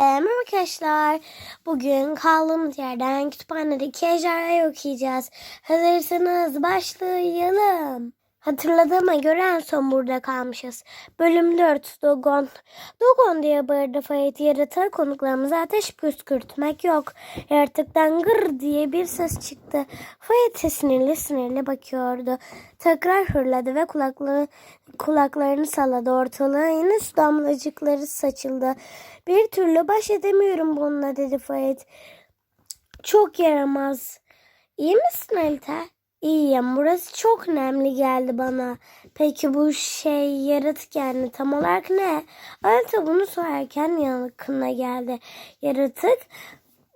Merhaba arkadaşlar. Bugün kaldığımız yerden kütüphanedeki ejderhayı okuyacağız. Hazırsanız başlayalım. Hatırladığıma göre en son burada kalmışız. Bölüm 4 Dogon. Dogon diye bağırdı Fayet yaratığa konuklarımıza ateş püskürtmek yok. Yaratıktan gır diye bir ses çıktı. Fayet sinirli sinirli bakıyordu. Tekrar hırladı ve kulaklığı, kulaklarını salladı. Ortalığa su damlacıkları saçıldı. Bir türlü baş edemiyorum bununla dedi Fayet. Çok yaramaz. İyi misin Alita? İyiyim. Burası çok nemli geldi bana. Peki bu şey yaratık yani tam olarak ne? Alita bunu sorarken yakına geldi. Yaratık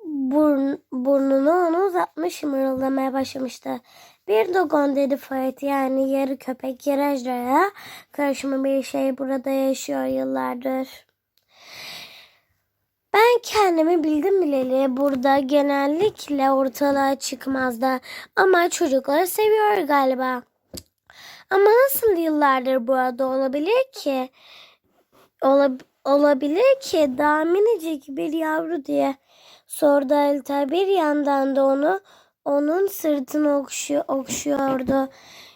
burn, burnunu ona uzatmış mırıldamaya başlamıştı. Bir dogon dedi Fayet yani yarı köpek yarı ejderha karışımı bir şey burada yaşıyor yıllardır. Ben kendimi bildim bileli burada genellikle ortalığa çıkmazdı ama çocukları seviyor galiba. Ama nasıl yıllardır burada olabilir ki? Olab- olabilir ki daha minicik bir yavru diye sordu Alita. Bir yandan da onu onun sırtını okşu- okşuyordu.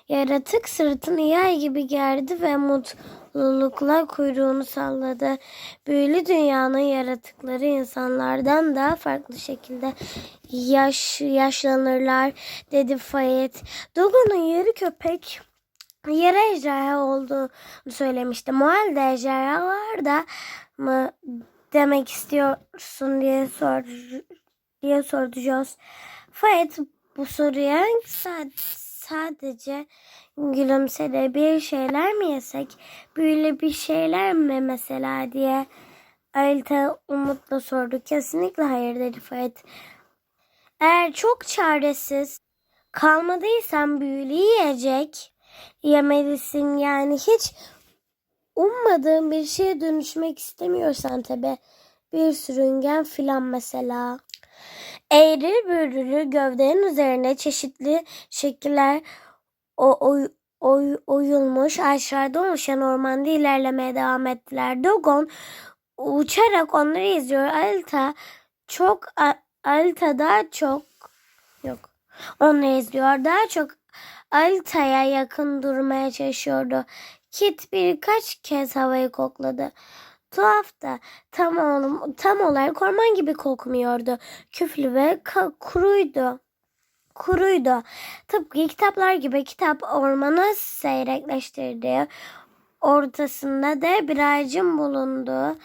Yaratık sırtını yay gibi gerdi ve mutlulukla kuyruğunu salladı. Büyülü dünyanın yaratıkları insanlardan daha farklı şekilde yaş yaşlanırlar dedi Fayet. Dogon'un yarı köpek yarı ejderha olduğunu söylemişti. O halde ejderhalar da mı demek istiyorsun diye sor diye sordu Jos. Fayet bu soruya sa- sadece gülümsedi. Bir şeyler mi yesek? Büyülü bir şeyler mi mesela diye Alita umutla sordu. Kesinlikle hayır dedi Fayet. Eğer çok çaresiz kalmadıysan büyülü yiyecek yemelisin yani hiç ummadığın bir şeye dönüşmek istemiyorsan tabi bir sürüngen filan mesela. Eğri büğrülü gövdenin üzerine çeşitli şekiller o, oy, oy, oyulmuş aşağıda oluşan ormanda ilerlemeye devam ettiler. Dogon uçarak onları izliyor. Alita çok Alita daha çok yok. Onları izliyor. Daha çok Alita'ya yakın durmaya çalışıyordu. Kit birkaç kez havayı kokladı. Tuhaf da tam, ol- tam olarak orman gibi kokmuyordu. Küflü ve kuruydu. Kuruydu. Tıpkı kitaplar gibi kitap ormanı seyrekleştirdi. Ortasında da bir ağacın bulunduğu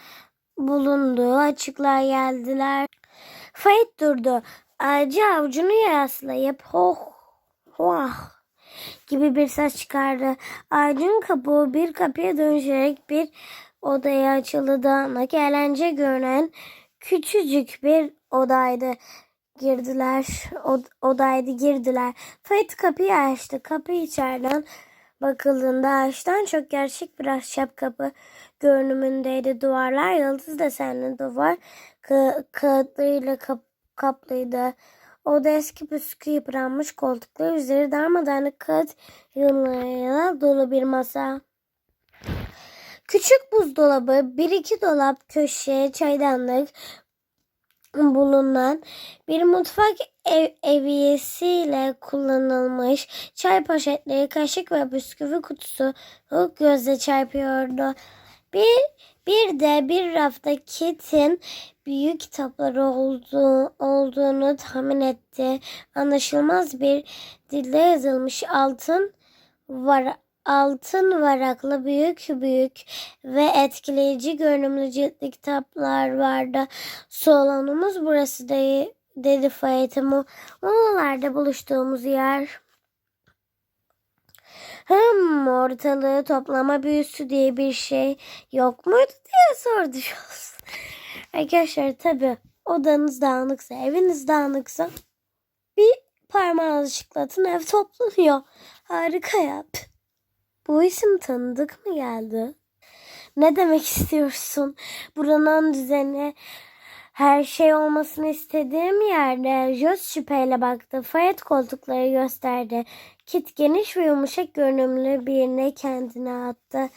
bulunduğu açıklığa geldiler. Fayet durdu. Ağacı avucunu yaslayıp hoh hoh gibi bir ses çıkardı. Ağacın kabuğu bir kapıya dönüşerek bir odaya açıldı. Eğlence görünen küçücük bir odaydı. Girdiler. Od- odaydı girdiler. Fayet kapıyı açtı. Kapı içeriden bakıldığında ağaçtan çok gerçek bir ahşap kapı görünümündeydi. Duvarlar yıldız desenli duvar ka- kağıtlarıyla kap- kaplıydı. Oda eski püskü yıpranmış koltuklar üzeri darmadağınık kağıt yığınlarıyla dolu bir masa. Küçük buzdolabı, bir iki dolap, köşe, çaydanlık bulunan bir mutfak ev, eviyesiyle kullanılmış çay poşetleri, kaşık ve bisküvi kutusu gözle çarpıyordu. Bir, bir de bir rafta Kit'in büyük kitapları olduğu, olduğunu tahmin etti. Anlaşılmaz bir dilde yazılmış altın var altın varaklı büyük büyük ve etkileyici görünümlü ciltli kitaplar vardı. Salonumuz burası değil, dedi Fayet'e. Oralarda buluştuğumuz yer. Hem ortalığı toplama büyüsü diye bir şey yok muydu diye sordu. Arkadaşlar tabi odanız dağınıksa, eviniz dağınıksa bir parmağınızı şıklatın ev toplanıyor. Harika yap. Bu isim tanıdık mı geldi? Ne demek istiyorsun? Buranın düzeni her şey olmasını istediğim yerde Jos şüpheyle baktı. Fayet koltukları gösterdi. Kit geniş ve yumuşak görünümlü birine kendine attı.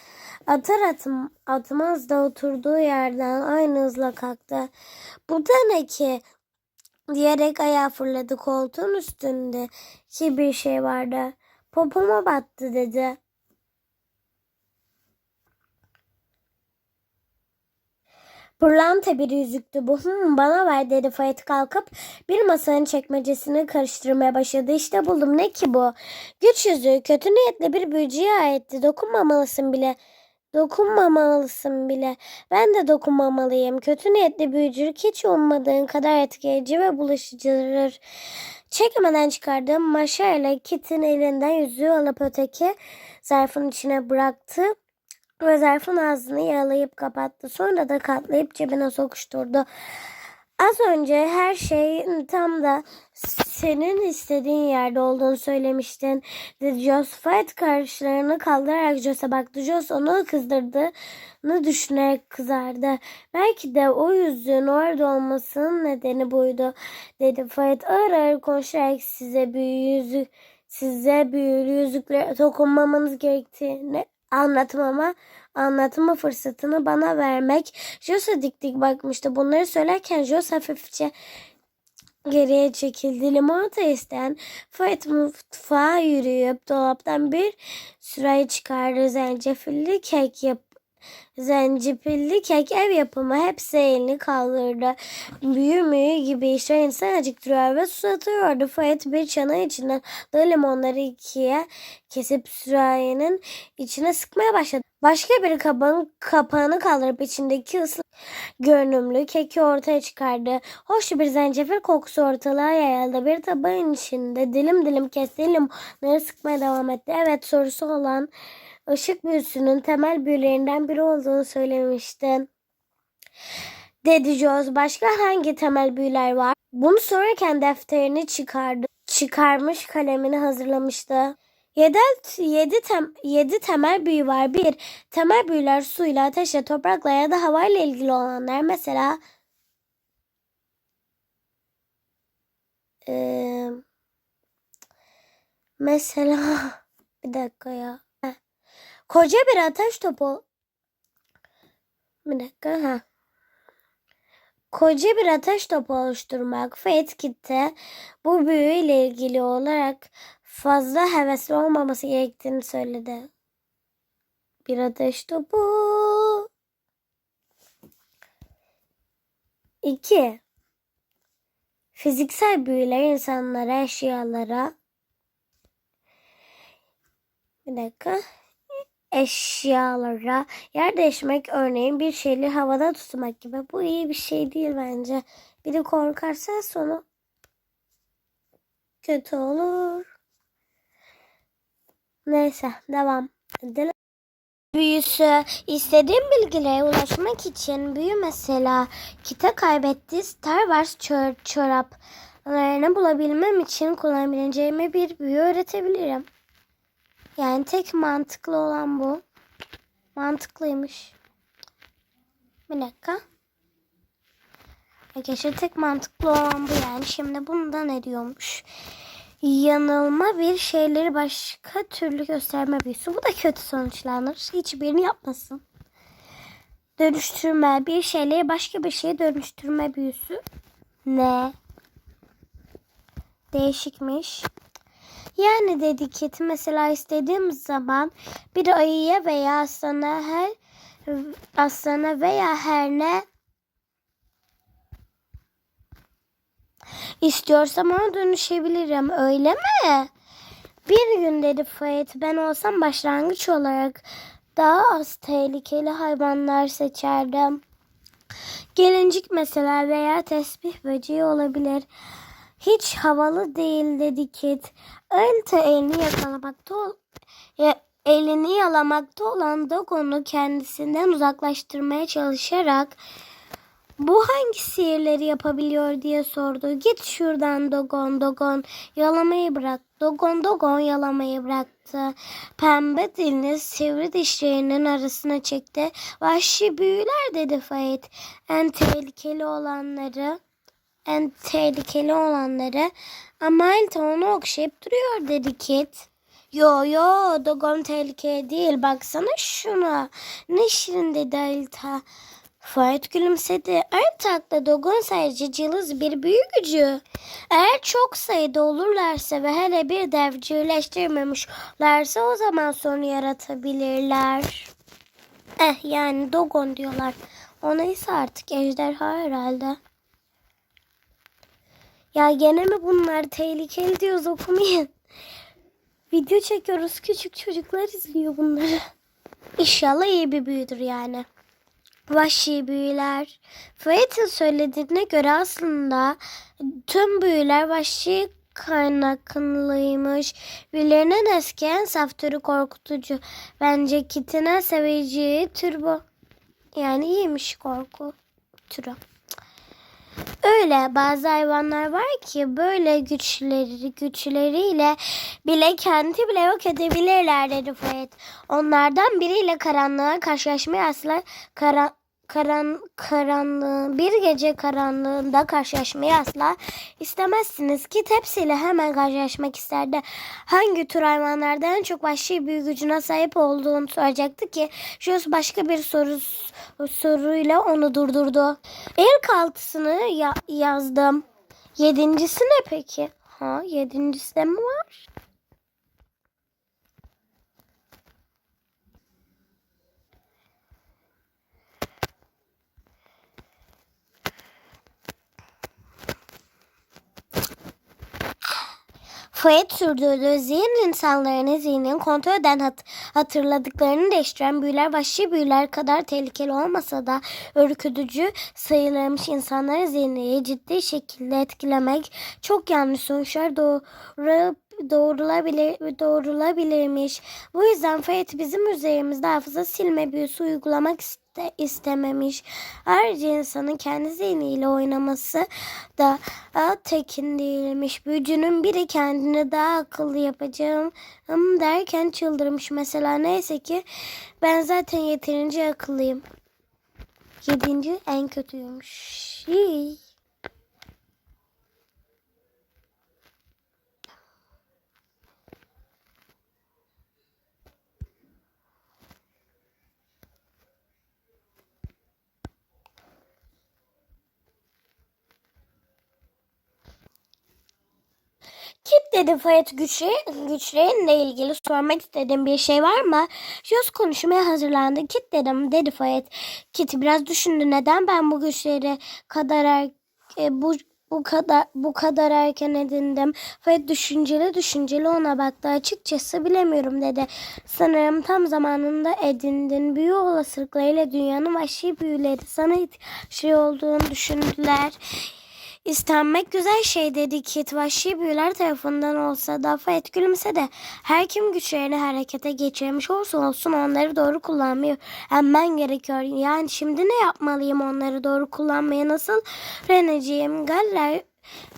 Atar atım, atmaz da oturduğu yerden aynı hızla kalktı. Bu da ne ki? diyerek ayağa fırladı koltuğun üstünde ki bir şey vardı. Popoma battı dedi. Pırlanta bir yüzüktü bu. Hmm, bana ver dedi Fayet kalkıp bir masanın çekmecesini karıştırmaya başladı. İşte buldum ne ki bu? Güç yüzüğü kötü niyetli bir büyücüye aitti. Dokunmamalısın bile. Dokunmamalısın bile. Ben de dokunmamalıyım. Kötü niyetli büyücülük hiç ummadığın kadar etkileyici ve bulaşıcıdır. Çekmeden çıkardığım maşayla Kit'in elinden yüzüğü alıp öteki zarfın içine bıraktı ve zarfın ağzını yağlayıp kapattı. Sonra da katlayıp cebine sokuşturdu. Az önce her şey tam da senin istediğin yerde olduğunu söylemiştin. Dedi Jos Fight karşılarını kaldırarak Jos'a baktı. Jos onu kızdırdığını düşünerek kızardı. Belki de o yüzüğün orada olmasının nedeni buydu. Dedi Fight ağır ağır konuşarak size büyülü yüzük size büyülü yüzüklere dokunmamanız gerektiğini anlatmama anlatma fırsatını bana vermek. Josa dik dik bakmıştı. Bunları söylerken Jos hafifçe geriye çekildi. Limonata isteyen Fayet mutfağa yürüyüp dolaptan bir sürahi çıkardı. Zencefilli kek yap Zencefilli kek ev yapımı hepsi elini kaldırdı. Büyü müyü gibi işler insan acıktırıyor ve susatıyordu. Fayet bir çana içinden da limonları ikiye kesip sürahinin içine sıkmaya başladı. Başka bir kabın kapağını kaldırıp içindeki ıslık görünümlü keki ortaya çıkardı. Hoş bir zencefil kokusu ortalığa yayıldı. Bir tabağın içinde dilim dilim kestiği limonları sıkmaya devam etti. Evet sorusu olan ışık büyüsünün temel büyülerinden biri olduğunu söylemiştin. Dedi Joz. Başka hangi temel büyüler var? Bunu sorarken defterini çıkardı. Çıkarmış kalemini hazırlamıştı. Yedi, yedi, tem, yedi temel büyü var. Bir, temel büyüler suyla, ateşle, toprakla ya da havayla ilgili olanlar. Mesela ee, mesela bir dakika ya. Koca bir ateş topu. Bir dakika ha. Koca bir ateş topu oluşturmak ve etkitte bu büyüyle ilgili olarak fazla hevesli olmaması gerektiğini söyledi. Bir ateş topu. İki. Fiziksel büyüler insanlara, eşyalara bir dakika eşyalara yer değişmek örneğin bir şeyi havada tutmak gibi. Bu iyi bir şey değil bence. Biri korkarsa sonu kötü olur. Neyse devam edelim. Büyüsü istediğim bilgilere ulaşmak için büyü mesela kita kaybetti Star Wars çor çoraplarını bulabilmem için kullanabileceğime bir büyü öğretebilirim. Yani tek mantıklı olan bu. Mantıklıymış. Bir dakika. Arkadaşlar tek mantıklı olan bu yani. Şimdi bunda ne diyormuş? Yanılma bir şeyleri başka türlü gösterme büyüsü. Bu da kötü sonuçlanır. Hiçbirini yapmasın. Dönüştürme bir şeyleri başka bir şeye dönüştürme büyüsü. Ne? Değişikmiş. Yani dedi Kit mesela istediğim zaman bir ayıya veya aslana her aslana veya her ne istiyorsam ona dönüşebilirim öyle mi? Bir gün dedi Fayet ben olsam başlangıç olarak daha az tehlikeli hayvanlar seçerdim. Gelincik mesela veya tesbih böceği olabilir. Hiç havalı değil dedi Kit. Alta elini yakalamakta elini yalamakta olan Dogon'u kendisinden uzaklaştırmaya çalışarak bu hangi sihirleri yapabiliyor diye sordu. Git şuradan Dogon Dogon yalamayı bırak. Dogon Dogon yalamayı bıraktı. Pembe dilini sivri dişlerinin arasına çekti. Vahşi büyüler dedi Fayet. En tehlikeli olanları en tehlikeli olanları ama Elta onu okşayıp duruyor dedi Kit. Yo yo Dogon tehlikeli değil. Baksana şuna. Ne şirin dedi Alita. Fayet gülümsedi. Aynı takla Dogon sadece cılız bir büyü gücü. Eğer çok sayıda olurlarsa ve hele bir devcirleştirmemişlerse o zaman sorun yaratabilirler. Eh yani Dogon diyorlar. Ona ise artık ejderha herhalde. Ya gene mi bunlar tehlikeli diyoruz okumayın. Video çekiyoruz küçük çocuklar izliyor bunları. İnşallah iyi bir büyüdür yani. Vahşi büyüler. Fayet'in söylediğine göre aslında tüm büyüler vahşi kaynaklıymış. Büyülerinin eski en saf türü korkutucu. Bence kitine seveceği tür bu. Yani iyiymiş korku türü. Öyle bazı hayvanlar var ki böyle güçleri güçleriyle bile kendi bile yok edebilirler dedi Fred. Onlardan biriyle karanlığa karşılaşmayı asla kara, karan, karanlığı bir gece karanlığında karşılaşmayı asla istemezsiniz ki tepsiyle hemen karşılaşmak isterdi. Hangi tür hayvanlardan en çok vahşi büyü gücüne sahip olduğunu soracaktı ki Jos başka bir soru soruyla onu durdurdu. İlk altısını ya- yazdım. Yedincisi ne peki? Ha yedincisi de mi var? Fayet sürdürdüğü zihin insanların zihnini kontrol eden hat- hatırladıklarını değiştiren büyüler vahşi büyüler kadar tehlikeli olmasa da ürkütücü sayılırmış insanların zihnini ciddi şekilde etkilemek çok yanlış sonuçlar doğru doğrulabilir, doğrulabilirmiş. Bu yüzden Fayet bizim üzerimizde hafıza silme büyüsü uygulamak iste, istememiş. Ayrıca insanın kendi zihniyle oynaması da tekin değilmiş. Büyücünün biri kendini daha akıllı yapacağım derken çıldırmış. Mesela neyse ki ben zaten yeterince akıllıyım. Yedinci en kötüymüş. Hii. Kit dedi Fayet güçlü, güçlerinle ilgili sormak istediğim bir şey var mı? Jos konuşmaya hazırlandı. Kit dedim dedi Fayet. Kit biraz düşündü. Neden ben bu güçleri kadar er, e, bu bu kadar bu kadar erken edindim. Fayet düşünceli düşünceli ona baktı. Açıkçası bilemiyorum dedi. Sanırım tam zamanında edindin. Büyü olasılıklarıyla dünyanın vahşi büyüleri sana şey olduğunu düşündüler. İstenmek güzel şey dedi Kit. Vahşi büyüler tarafından olsa da Fayet gülümsedi. Her kim güçlerini harekete geçirmiş olsa olsun onları doğru kullanmayı hemen gerekiyor. Yani şimdi ne yapmalıyım onları doğru kullanmaya nasıl öğreneceğim? Galler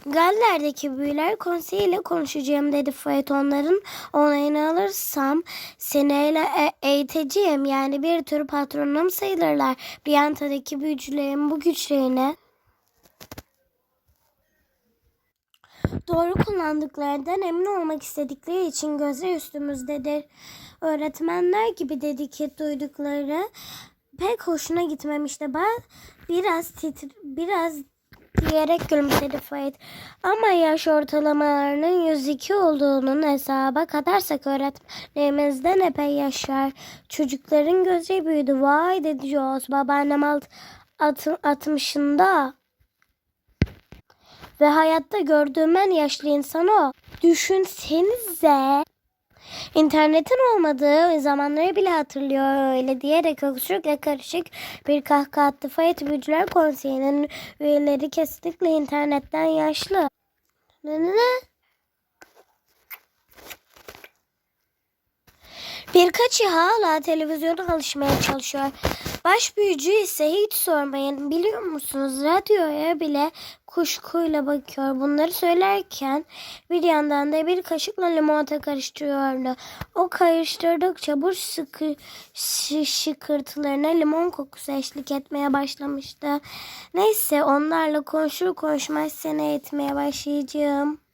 Galler'deki büyüler konseyiyle konuşacağım dedi Fayet onların onayını alırsam seni ele e- eğiteceğim yani bir tür patronum sayılırlar. Briyanta'daki büyücülerin bu güçlerini doğru kullandıklarından emin olmak istedikleri için gözler üstümüzdedir. Öğretmenler gibi dedi ki duydukları pek hoşuna gitmemişti. Ben biraz titr biraz diyerek gülümsedi Fayet. Ama yaş ortalamalarının 102 olduğunun hesaba katarsak öğretmenlerimizden epey yaşar. Çocukların gözü büyüdü. Vay dedi Jaws. Babaannem alt, at, 60'ında. Ve hayatta gördüğüm en yaşlı insan o. Düşünsenize. İnternetin olmadığı zamanları bile hatırlıyor öyle diyerek öksürükle karışık bir kahkaha attı. Fayet Büyücüler Konseyi'nin üyeleri kesinlikle internetten yaşlı. Ne ne ne? Birkaçı hala televizyona alışmaya çalışıyor. Baş büyücü ise hiç sormayın. Biliyor musunuz radyoya bile kuşkuyla bakıyor. Bunları söylerken bir yandan da bir kaşıkla limonata karıştırıyordu. O karıştırdıkça bu sıkı şıkırtılarına limon kokusu eşlik etmeye başlamıştı. Neyse onlarla konuşur konuşmaz seni etmeye başlayacağım.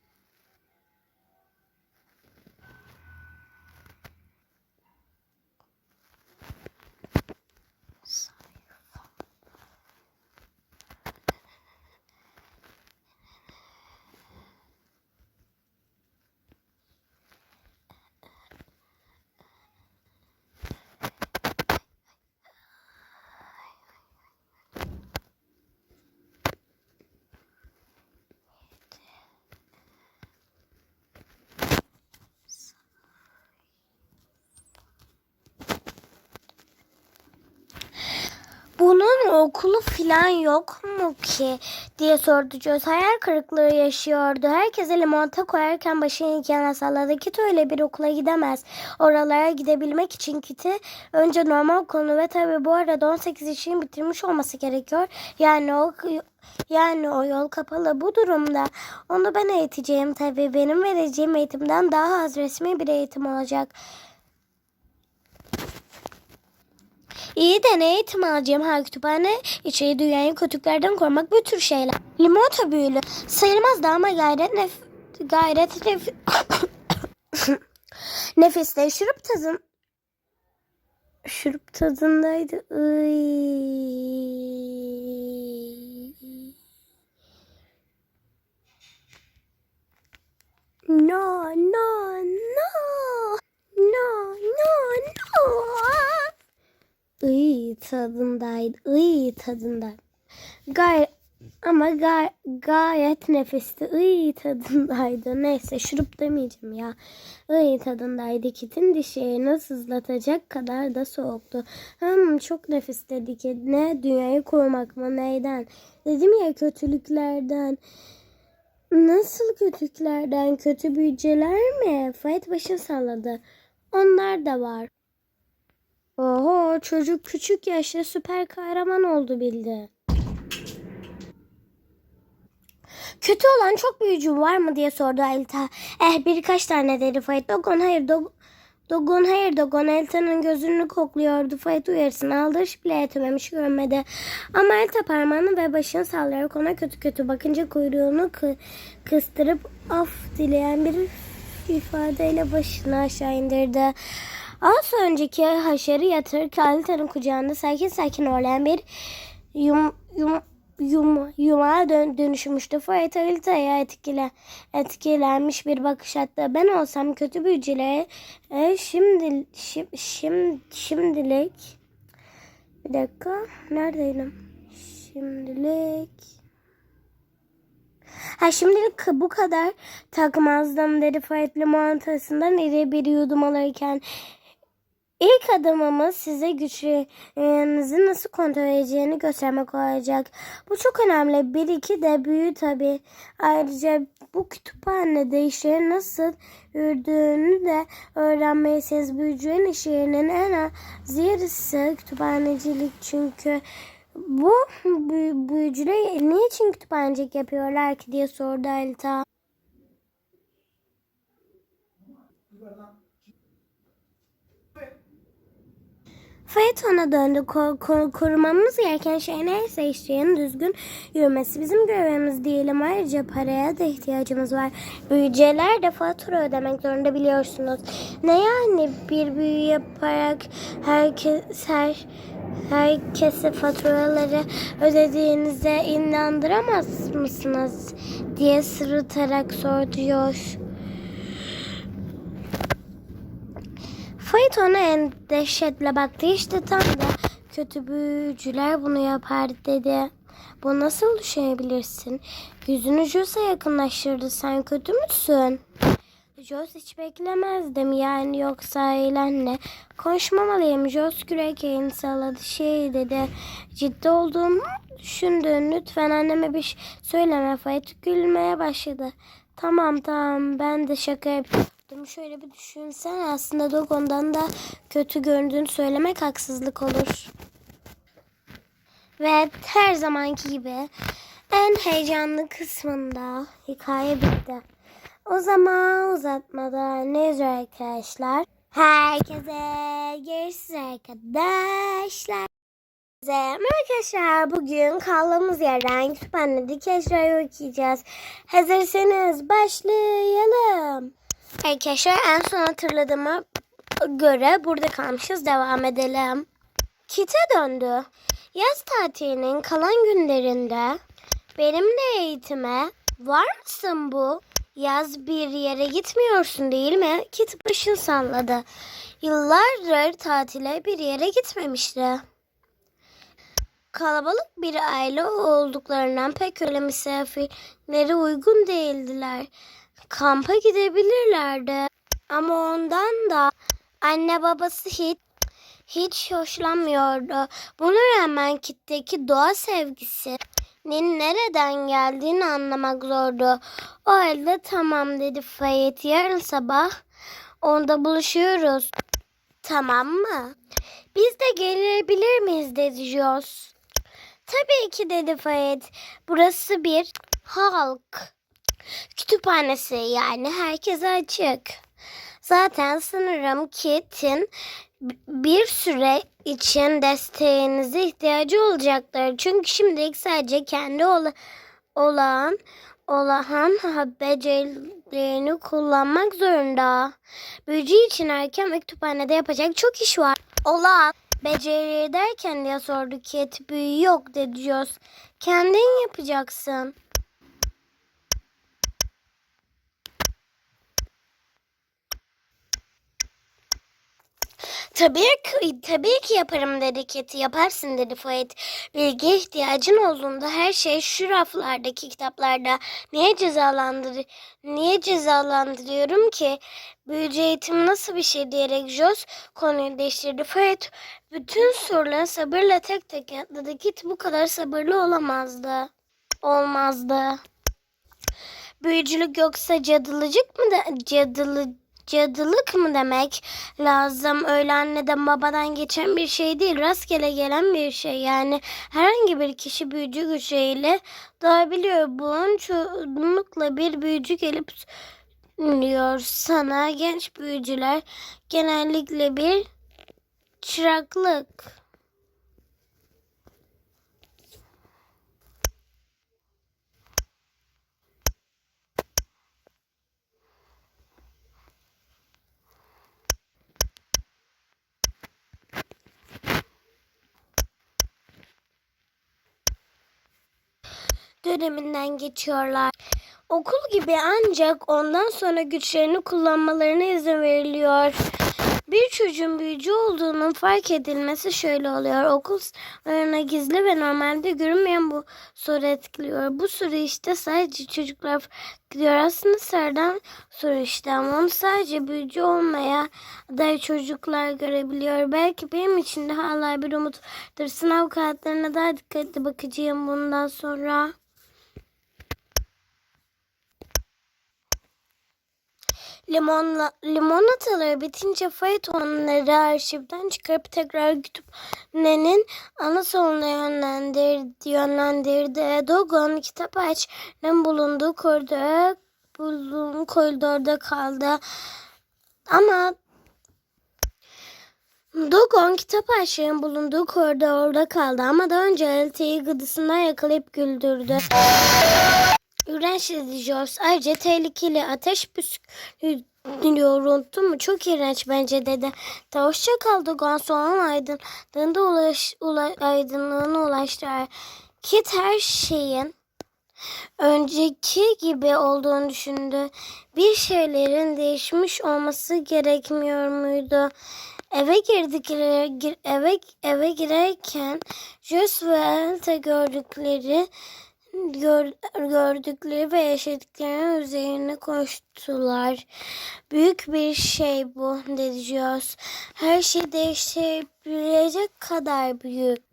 Okulu filan yok mu ki diye sordu Joyce. Hayal kırıklığı yaşıyordu. Herkese limonata koyarken başını yana salladı. Kit öyle bir okula gidemez. Oralara gidebilmek için Kit'i önce normal okulunu ve tabii bu arada 18 yaşını bitirmiş olması gerekiyor. Yani o yani o yol kapalı bu durumda. Onu ben eğiteceğim tabii. Benim vereceğim eğitimden daha az resmi bir eğitim olacak. İyi de ne eğitim alacağım her kütüphane içeri dünyayı kötülüklerden korumak bir tür şeyler. Limonata büyülü sayılmaz da ama gayret nef gayret nef nefiste şurup tadın şurup tadındaydı. No, no, no. No, no, no. Iy tadındaydı. Iy tadında. Gayet ama gay, gayet nefisti. Iy tadındaydı. Neyse şurup demeyeceğim ya. Iy tadındaydı. Kitin dişlerini sızlatacak kadar da soğuktu. Hmm, çok nefis dedi ki. Ne dünyayı korumak mı neyden? Dedim ya kötülüklerden. Nasıl kötülüklerden? Kötü büyüceler mi? Fayet başını salladı. Onlar da var. Oho çocuk küçük yaşta süper kahraman oldu bildi. Kötü olan çok büyücü var mı diye sordu Elta. Eh birkaç tane dedi Fayet. Dogon hayır Dog Dogon hayır Dogon Elta'nın gözünü kokluyordu. Fayet uyarısını aldırış bile etmemiş görmedi. Ama Elta parmağını ve başını sallayarak ona kötü kötü bakınca kuyruğunu kı kıstırıp af dileyen bir ifadeyle başını aşağı indirdi. Az önceki haşarı yatırırken Elta'nın kucağında sakin sakin oynayan bir yum, yum, yum, yumağa dön, dönüşmüştü. Fayet Elita'ya etkile, etkilenmiş bir bakış attı. Ben olsam kötü büyücülere e, şimdi, şim, şim, şimdilik bir dakika neredeydim? Şimdilik Ha şimdilik bu kadar takmazdım dedi Fayet limonatasından iri bir yudum alırken. İlk adımımız size güçlerinizi nasıl kontrol edeceğini göstermek olacak. Bu çok önemli. Bir iki de büyü tabii. Ayrıca bu kütüphanede işlerin nasıl yürüdüğünü de öğrenmelisiniz. Büyücünün işlerinin en az yarısı kütüphanecilik çünkü. Bu büyü, büyücüler niçin kütüphanecilik yapıyorlar ki diye sordu Alita. Fayet ona döndü. Ko- ko- korumamız gereken şey neyse işlerin düzgün yürümesi bizim görevimiz diyelim. Ayrıca paraya da ihtiyacımız var. Büyücüler de fatura ödemek zorunda biliyorsunuz. Ne yani bir büyü yaparak herkes her herkese faturaları ödediğinize inandıramaz mısınız diye sırıtarak sordu Fayet ona en dehşetle baktı. İşte tam da kötü büyücüler bunu yapar dedi. Bu nasıl düşünebilirsin? Yüzünü Jos'a yakınlaştırdı. Sen kötü müsün? Jos hiç beklemezdim yani yoksa eğlenle. Konuşmamalıyım. Jos kürek elini salladı. Şey dedi. Ciddi olduğumu düşündün. Lütfen anneme bir şey söyleme. Fayet gülmeye başladı. Tamam tamam ben de şaka yapıyorum. Şöyle bir düşünsen aslında Dogon'dan da kötü göründüğünü söylemek haksızlık olur. Ve her zamanki gibi en heyecanlı kısmında hikaye bitti. O zaman uzatmadan ne üzere arkadaşlar? Herkese görüşürüz arkadaşlar. Merhaba arkadaşlar. Bugün kaldığımız yerden kütüphanedeki eşyayı okuyacağız. Hazırsanız başlayalım. Arkadaşlar en son hatırladığıma göre burada kalmışız. Devam edelim. Kit'e döndü. Yaz tatilinin kalan günlerinde benimle eğitime var mısın bu? Yaz bir yere gitmiyorsun değil mi? Kit başını salladı. Yıllardır tatile bir yere gitmemişti. Kalabalık bir aile olduklarından pek öyle misafirlere uygun değildiler. Kampa gidebilirlerdi. Ama ondan da anne babası hiç hiç hoşlanmıyordu. Buna rağmen Kit'teki doğa sevgisinin nereden geldiğini anlamak zordu. O halde tamam dedi Fayet. Yarın sabah onda buluşuyoruz. Tamam mı? Biz de gelebilir miyiz dedi Jos. Tabii ki dedi Fayet. Burası bir halk kütüphanesi yani herkese açık. Zaten sanırım Kit'in bir süre için desteğinize ihtiyacı olacaktır. Çünkü şimdilik sadece kendi ola, olağan olağan becerilerini kullanmak zorunda. Büyücü için erken ve kütüphanede yapacak çok iş var. Olağan beceri derken diye sordu Kit. Büyü yok dedi Jos. Kendin yapacaksın. Tabii ki, tabii ki yaparım dedi Keti. Yaparsın dedi Fayet. Bilgiye ihtiyacın olduğunda her şey şu raflardaki kitaplarda. Niye cezalandır niye cezalandırıyorum ki? Büyücü eğitim nasıl bir şey diyerek Jos konuyu değiştirdi. Fayet bütün soruları sabırla tek tek yanıtladı. Kit bu kadar sabırlı olamazdı. Olmazdı. Büyücülük yoksa cadılıcık mı da cadılı cadılık mı demek lazım? Öyle anneden babadan geçen bir şey değil. Rastgele gelen bir şey. Yani herhangi bir kişi büyücü güçleriyle doğabiliyor. Bunun çoğunlukla bir büyücü gelip diyor sana genç büyücüler genellikle bir çıraklık. Döneminden geçiyorlar. Okul gibi ancak ondan sonra güçlerini kullanmalarına izin veriliyor. Bir çocuğun büyücü olduğunun fark edilmesi şöyle oluyor. Okul sınırlarına gizli ve normalde görünmeyen bu soru etkiliyor. Bu soru işte sadece çocuklar gidiyor. Aslında sıradan soru işte ama onu sadece büyücü olmaya aday çocuklar görebiliyor. Belki benim için de hala bir umuttur. Sınav kağıtlarına daha dikkatli bakacağım bundan sonra. Limonla, limonataları bitince faytonları arşivden çıkarıp tekrar kütüphanenin ana salonuna yönlendirdi. yönlendirdi. Dogon kitap ağaçlarının bulunduğu koridora bulunduğu koridorda kaldı. Ama Dogon kitap ağaçlarının bulunduğu koridorda kaldı ama daha önce Alite'yi gıdısından yakalayıp güldürdü. İğrenç Jones. Ayrıca tehlikeli ateş püskürüyor unuttun mu? Çok iğrenç bence dedi. Ta hoşça kaldı Gonsol'un aydınlığında ulaş, ula, aydınlığına ulaştı. Kit her şeyin önceki gibi olduğunu düşündü. Bir şeylerin değişmiş olması gerekmiyor muydu? Eve girdikleri gir, eve eve girerken Jos ve Elta gördükleri gör, gördükleri ve yaşadıklarının üzerine koştular. Büyük bir şey bu dedi Jos. Her şey değişebilecek kadar büyük.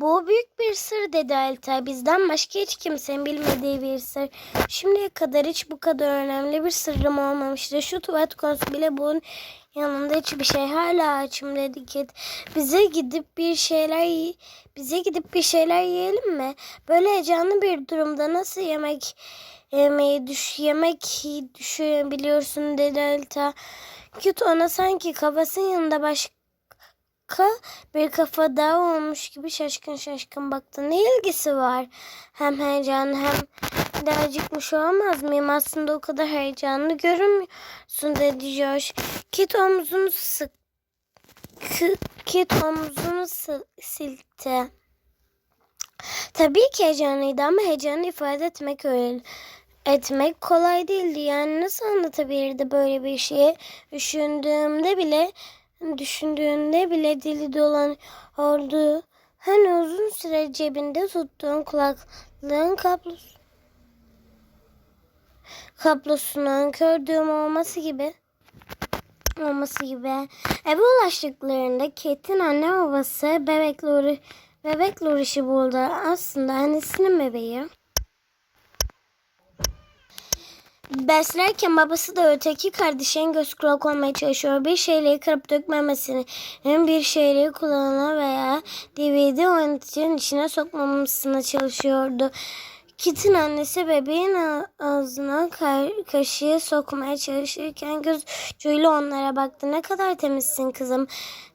Bu büyük bir sır dedi Alta. Bizden başka hiç kimsenin bilmediği bir sır. Şimdiye kadar hiç bu kadar önemli bir sırrım olmamıştı. Şu tuvalet konusu bile bunun yanında hiçbir şey. Hala açım dedi Kit. Bize gidip bir şeyler bize gidip bir şeyler yiyelim mi? Böyle heyecanlı bir durumda nasıl yemek yemeği düş yemek düşünebiliyorsun dedi Alta. Kit ona sanki kafasının yanında başka ka bir kafa daha olmuş gibi şaşkın şaşkın baktı. Ne ilgisi var? Hem heyecanlı hem de acıkmış olmaz mıyım? Aslında o kadar heyecanlı görünmüyorsun dedi Josh. Kit omzunu sık Kit omzunu silkti. Tabii ki heyecanlıydı ama heyecanı ifade etmek öyle etmek kolay değildi. Yani nasıl anlatabilirdi böyle bir şeyi? Düşündüğümde bile düşündüğünde bile dili dolanıyordu. Hani uzun süre cebinde tuttuğun kulaklığın kablosu kablosunun kör düğüm olması gibi olması gibi. Eve ulaştıklarında Kate'in anne babası bebekle, uğra bebekle uğraşı buldu. Aslında annesinin bebeği. Beslerken babası da öteki kardeşin göz kulak olmaya çalışıyor. Bir şeyleri kırıp dökmemesini, bir şeyleri kulağına veya DVD oynatıcının içine sokmamasına çalışıyordu. Kit'in annesi bebeğin ağzına ka- kaşığı sokmaya çalışırken göz ucuyla onlara baktı. Ne kadar temizsin kızım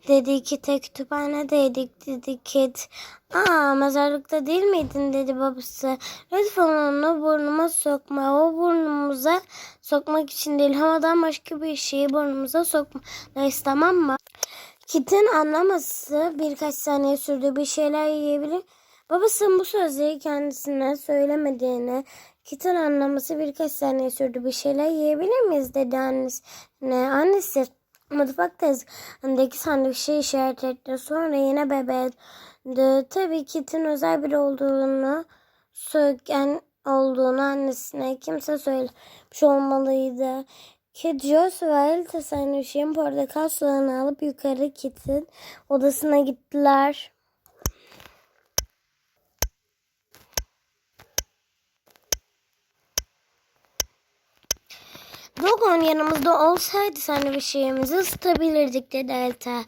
dedi Kit'e kütüphanedeydik dedi Kit. Aa mezarlıkta değil miydin dedi babası. Lütfen onu burnuma sokma. O burnumuza sokmak için değil havadan başka bir şeyi burnumuza sokmayız tamam mı? Kit'in anlaması birkaç saniye sürdü. Bir şeyler yiyebilir. Babasının bu sözleri kendisine söylemediğini, Kit'in anlaması birkaç saniye sürdü. Bir şeyler yiyebilir miyiz dedi annesine. Annesi mutfak tezgahındaki sandviçi işaret etti. Sonra yine bebeğe. Tabii Kit'in özel biri olduğunu söyleyen olduğunu annesine kimse söylemiş olmalıydı. Ve Alita sandviçin portakal sularını alıp yukarı Kit'in odasına gittiler. Dogon yanımızda olsaydı sandviçlerimizi ısıtabilirdik dedi Elta.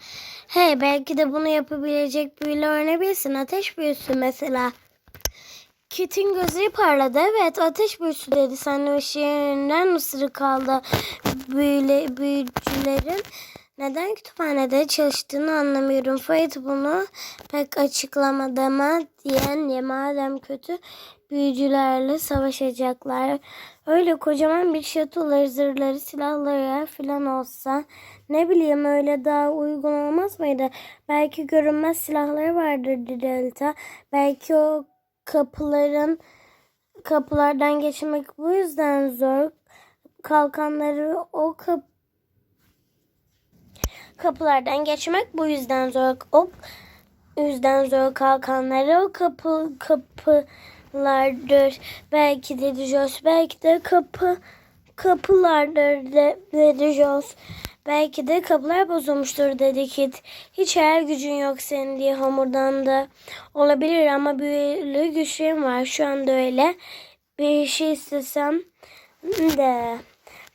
Hey belki de bunu yapabilecek büyülü öğrenebilirsin. Ateş büyüsü mesela. Kit'in gözleri parladı. Evet ateş büyüsü dedi. Sandviçlerinden ısırık aldı. Büyüle, büyücülerin neden kütüphanede çalıştığını anlamıyorum. Fayet bunu pek açıklamadı ama diyen ya madem kötü büyücülerle savaşacaklar. Öyle kocaman bir şatoları, zırhları, silahları filan olsa ne bileyim öyle daha uygun olmaz mıydı? Belki görünmez silahları vardır Delta. Belki o kapıların kapılardan geçmek bu yüzden zor. Kalkanları o kapı kapılardan geçmek bu yüzden zor. O yüzden zor kalkanları o kapı kapılardır. Belki de Jos, belki de kapı kapılardır de, dedi Jos. Belki de kapılar bozulmuştur dedi Kit. Hiç hayal gücün yok senin diye homurdandı. Olabilir ama büyülü güçlerim var. Şu anda öyle. Bir şey istesem de.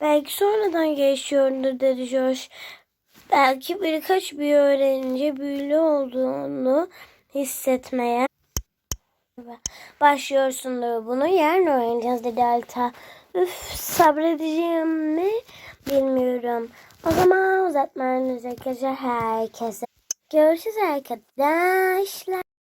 Belki sonradan geçiyordur dedi Josh. Belki birkaç büyü öğrenince büyülü olduğunu hissetmeye başlıyorsundur. Bunu yarın öğreneceğiz dedi Alta. Üf sabredeceğim mi bilmiyorum. O zaman uzatmanıza gece herkese. Görüşürüz arkadaşlar.